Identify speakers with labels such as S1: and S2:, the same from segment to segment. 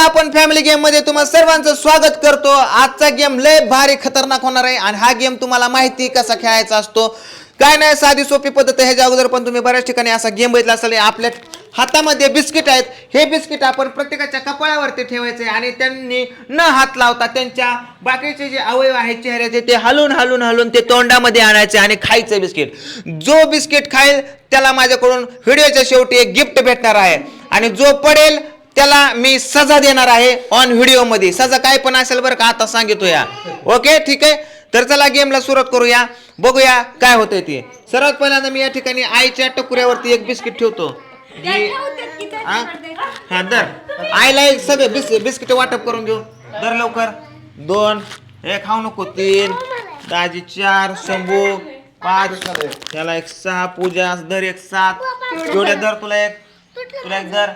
S1: चला आपण फॅमिली गेममध्ये तुम्हाला सर्वांचं स्वागत करतो. आजचा गेम लय भारी खतरनाक होणार आहे आणि हा गेम तुम्हाला माहिती कसा खेळायचा असतो. काय नाही साधी सोपी पद्धत आहे. ह्याच्या अगोदर पण तुम्ही बऱ्याच ठिकाणी असा गेम बघितला असेल. आपल्या हातामध्ये बिस्किट आहेत. हे बिस्किट आपण प्रत्येकाच्या कपाळावरती ठेवायचे आणि त्यांनी न हात लावता त्यांच्या बाकीचे जे अवयव आहेत चेहऱ्याचे ते हलून हलून हलून ते तोंडामध्ये आणायचे आणि खायचे बिस्किट जो बिस्किट खाईल त्याला माझ्याकडून व्हिडिओच्या शेवटी एक गिफ्ट भेटणार आहे. आणि जो पडेल त्याला मी सजा देणार आहे ऑन व्हिडिओमध्ये. सजा काय पण असेल बरं का आता सांगितो या ओके ठीक आहे? तर चला गेमला सुरुवात करूया. बघूया काय होतंय ते. सर्वात पहिल्यांदा मी या ठिकाणी आईच्या टकुऱ्यावरती एक बिस्किट ठेवतो. हा? हा दर. आईला एक सगळे बिस बिस्किट वाटप करून घेऊ दर लवकर. दोन हे खाऊ नको तीन. दाजी चार शंभू. पाच. त्याला एक सहा पूजा दर एक सात. एवढ्या दर तुला एक तुला एक दर.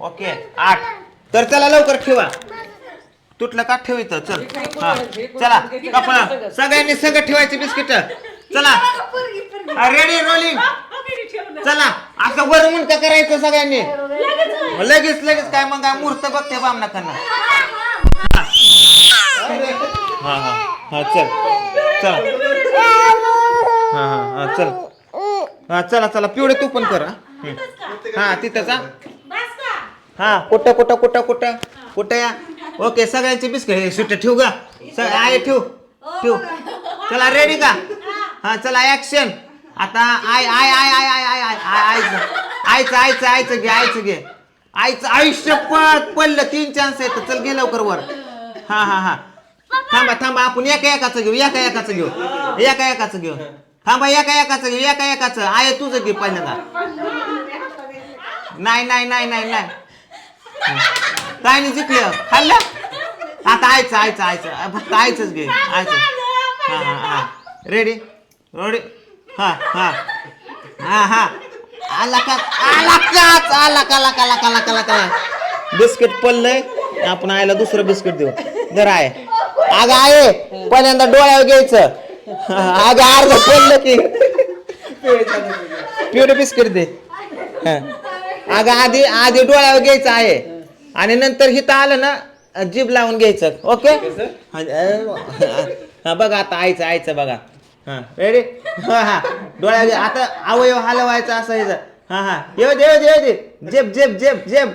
S1: ओके आठ. तर चला लवकर ठेवा. तुटलं का? ठेव इथं चल. हा चला कपडा. सगळ्यांनी सगळं ठेवायचे बिस्किट. चला. रेडी रोलिंग चला. असं वर मुंडका करायचं सगळ्यांनी? लगेच लगेच काय मग काय मुहूर्त बघते बामनाकडनं हा हा हा. चल. चला. हा हा चल. हा चला चला. पिवळे तू पण कर हा. हा तिथंच हा हा कुठं कुठं कुठं कुठं कुठं या ओके सगळ्यांचे बिस्किट हे सुट्टे ठेवू का सग आहे ठेव ठेव चला रेडी का हा चला ऍक्शन आता आय आय आय आय आय आय आय आय आयचं आयचं आयचं आयचं घे आयचं घे आईचं आयुष्य पत पडलं तीन चान्स आहेत चल घे लवकर वर हा हा हा थांबा थांबा आपण एका एकाचं घेऊ एका एकाचं घेऊ एका एकाचं घेऊ थांबा एका एकाचं घेऊ एका एकाचं आहे तुझं घे पहिल्यांदा नाही नाही नाही नाही नाही काय नाही जिंकलं. खाल्लं? आता आयचं आयचं आयचं. फक्त आयचंच घे. आयचं. हा हा हा. रेडी रेडी हा हा. हा हा. आला का आला काच आला काला काला काला काला काला बिस्किट पडलंय. आपण आयला दुसरं बिस्किट देऊ. जर आहे. अगं आहे पहिल्यांदा डोळ्यावर घ्यायचं. अगं अर्ध पडलं की. प्युअर बिस्किट दे. अगं आधी आधी डोळ्यावर घ्यायचं आहे. आणि नंतर हिथं आलं ना जीभ लावून घ्यायचं. ओके हा बघा आता आईचं आईचं बघा. हा रेडी हा हा. डोळ्या. आता अवयव हलवायचा असं हे हा हा. येऊ दे येऊ दे येऊ दे. जेब जेब जेब जेब.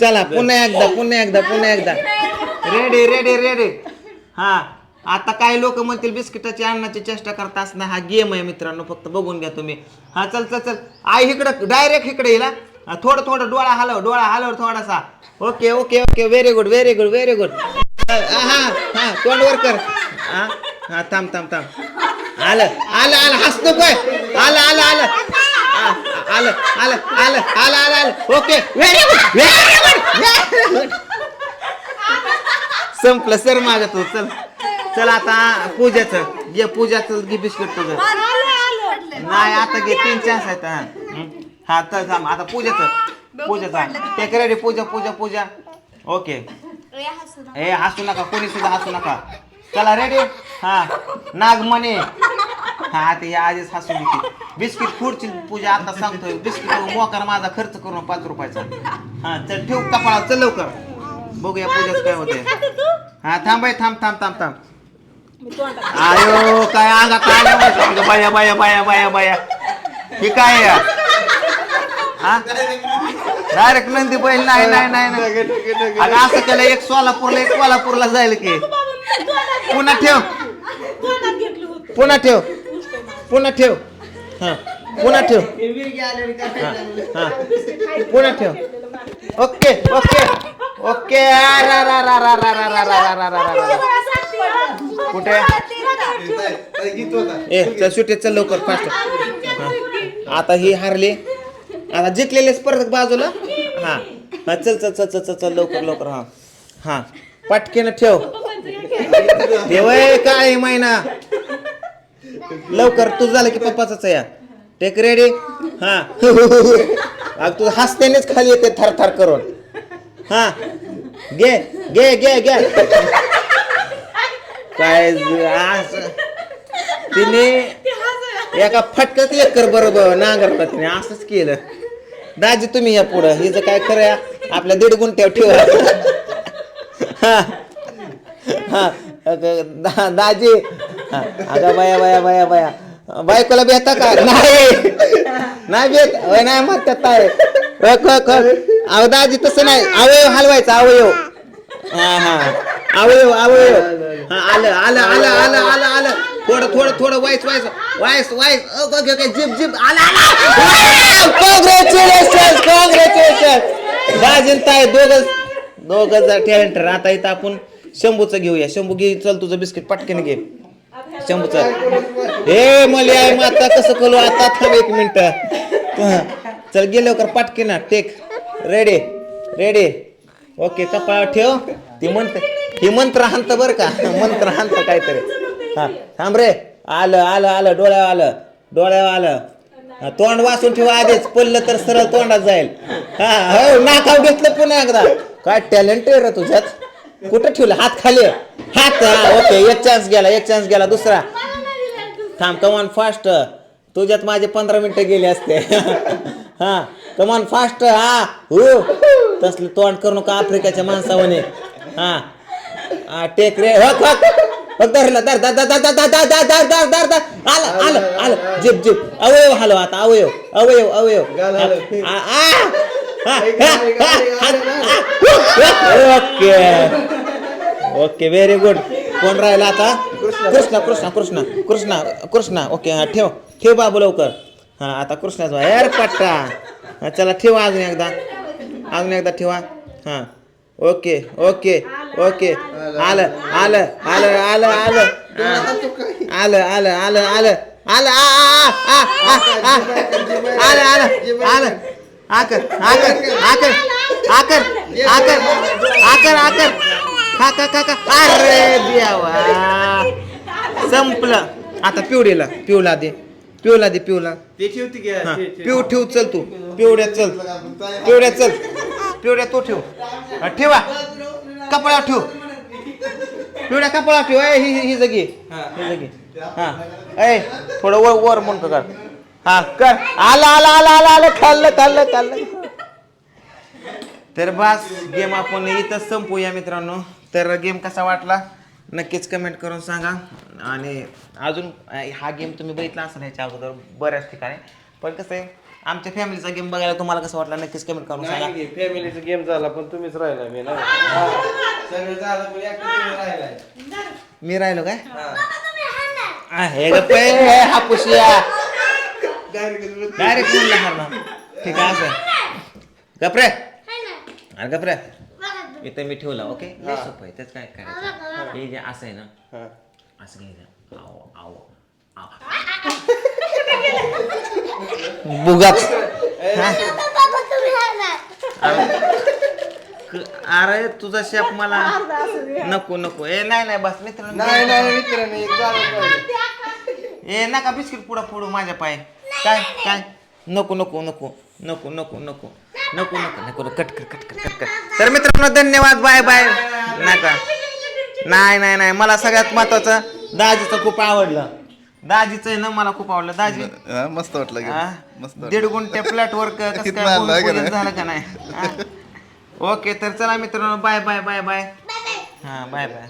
S1: चला पुन्हा एकदा पुन्हा एकदा पुन्हा एकदा. रेडी रेडी रेडी हा. आता काही लोक म्हणतील बिस्किटाची अन्नाची चेष्टा करता असणार हा गेम आहे मित्रांनो फक्त बघून घ्या तुम्ही. हा चल चल चल. आई इकडं डायरेक्ट इकडे येईल हा. थोडं थोडं डोळा हलव डोळा हलव थोडासा. Okay okay okay very good very good very good हा हा तोंड वर कर. हा हा थांब थांब थांब. आलं आलं आलं हसतो काय आलं आलं आलं. आ, आलं आलं आलं आलं आलं आलं. Okay very good very good संपलं सर माझं तू चल. चल आता पूजाचं घे पूजाचं घे बिस्किट तुझं. नाही आता घे तीन चान्स आहेत हा हं. हा तर थांब आता पूजाचं. पूजाचा take ready Pooja Pooja Pooja. Okay ए हसू नका. कोणी सुद्धा हसू नका. चला रेडी हा. नागमणी हा या आधीच हसू देते बिस्किट फूडची पूजा आता सांगतोय. बिस्किट मोकार माझा खर्च करून पाच रुपयाचा. हा चल ठेव कपाळा चल लवकर. बघूया पूजाच काय होते हा थांबाय थांब थांब थांब थांब. आयो काय अंगात आलं बाया बाया बाया बाया बाया. हे काय? डायरेक्ट नंदी बैल नाही नाही नाही नाही असं केलं एक सोलापूरला एक कोल्हापूरला जाईल की पुन्हा ठेव पुन्हा ठेव पुन्हा ठेव पुन्हा ठेव पुन्हा ठेव ओके ओके ओके कुठे ए चल सुटेत चल लवकर फास्ट आता ही हारली आता जिंकलेले स्पर्धक बाजूला. हा. हा चल चल चल चल चल चल लवकर लवकर हा. हा. पटकेनं ठेव. ठेवय काय महिना लवकर तू झालं की पप्पाच या टेक रेडी हा. अग तू हसतेनेच खाली येते थर थर करून. हा. घे घे घे घे. काय असं तिने एका फटक्यात एकर बरोबर नांगरला तिने असंच केलं. दाजी तुम्ही या पुढं. हिचं काय खरं या? आपल्या दीड गुंठ्यावर ठेवा. हा. हा. दा- दाजी. हा, अगं बाया बाया बाया बाया. बायकोला बेता का? नाही. नाही बेत. होय, नाही मग काय अ, क- अहो दाजी तसं नाही. अवयव हलवायचा अवयव. हा हा. अवयव अवयव. हा आलं आलं आलं आलं आलं आलं. थोडं थोडं थोडं वाईस वाईस वाईस वाईस. ओके ओके जिप जिप आला आलं. कॉंग्रॅच्युलेशन कॉंग्रॅच्युलेशन दाजीन ताई दोघं दोघं टॅलेंटर आता इथं आपण शंभूचं घेऊया. शंभू घे चल तुझं बिस्किट पटकन घे. शंभूचं. हे मला आहे मग आता कसं करू? आता थांब एक मिनिट. चल गेलो कर पटकन टेक. रेडी रेडी ओके कपाळ ठेव. ती म्हणत ही मंत्र हांत बर का? मंत्र हांत काहीतरी. हा थांब रे. आलं आलं आलं डोळ्यावर आलं. डोळ्यावर आलं. हा, तोंड वाचून ठेवा आधीच. पडलं तर सरळ तोंडात जाईल. हा हो नाकाव घेतलं पुन्हा एकदा. काय टॅलेंट आहे रे तुझ्यात? कुठं ठेवलं? हात खाली. हात हा ओके एक चान्स गेला एक चान्स गेला दुसरा. थांब कमान फास्ट तुझ्यात माझे पंधरा मिनिटं गेले असते. हा कमान फास्ट हा. हो. तसलं तोंड करू नका आफ्रिकेच्या माणसावाने. हा. हा टेक रे. हक हक. हक धरला धर धर धर धर धर धर धर धर धर धर धर आलं आलं आलं जिप जिप अवयव हलव आता अवयव अवयव अवयव आ, आ, हा, हा, हा, हा, ओके ओके व्हेरी गुड कोण राहिला आता कृष्णा कृष्णा कृष्णा कृष्णा कृष्णा ओके हा ठेव ठेव बाबू लवकर हा आता कृष्णाच एर पट्टा हा चला ठेवा अजून एकदा अजून एकदा ठेवा हा ओके ओके ओके. आलं आलं आलं आलं आलं. आलं आलं आलं आलं. आलं आलं आलं आलं. आकर आकर आकर आकर आकर आकर आकर. खा खा अरे देवा. संपलं. आता पिवडीला पिवला दे. पिवला दे पिवला पिव ठेव चल तू. पिवड्या चल. पिवड्या चल. पिवड्या तो ठेव. हा, ठेवा. कपडा ठेव. पिवड्या कपडा ठेव. ए ही ही- ही जगी. ही जगी. हा. ए थोडं वर वर म्हणतो कर. हा कर. आला आला आला आला आलं. खाल्लं खाल्लं खाल्लं. तर बस गेम आपण इथंच संपूया मित्रांनो. तर गेम कसा वाटला? नक्कीच कमेंट करून सांगा. आणि अजून अं, हा गेम तुम्ही बघितला असेल ह्याच्या अगोदर बऱ्याच ठिकाणी. पण कसं आहे आमच्या फॅमिलीचा गेम बघायला तुम्हाला कसं वाटला नक्कीच कमेंट करून सांगा.
S2: फॅमिलीचा गेम झाला पण तुम्हीच राहिला मी ना सगळं झालं पण एकटा तुम्ही राहिलाय.
S1: मी राहिलो काय? आ, हे गप्प आहे, हे हापुशिया डायरेक्ट म्हणलं हरणार ठीक आहे असं. गपरे अरे गपरे इथं मी ठेवला ओके? लय सोपं आहे त्याच काय करायचं? हे जे असं आहे ना
S2: हा.
S1: असं घ्यायचं. आव आव आव. बुगात अरे तुझा शेप मला नको नको ए नाही नाही बस मित्र
S2: नाही नाही मित्रांनी.
S1: ए नका बिस्किट पुढं पुढं माझ्या पाय काय काय नको नको नको नको नको नको नको नको नको कट कर कट कर कट कर तर मित्रांनो धन्यवाद बाय बाय नका नाही नाही नाही मला सगळ्यात महत्वाचं दाजीचं खूप आवडलं दाजीचं आहे ना मला खूप आवडलं. दाजी.
S3: हा, मस्त वाटलं
S1: हा? दीड गुंठे प्लॅटवर कसं
S3: किती
S1: काय
S3: आणलं आहे का
S1: भूमिपूजन
S3: नाही?
S1: झालं का नाही? हा? ओके तर चला मित्रांनो बाय बाय बाय बाय हा बाय बाय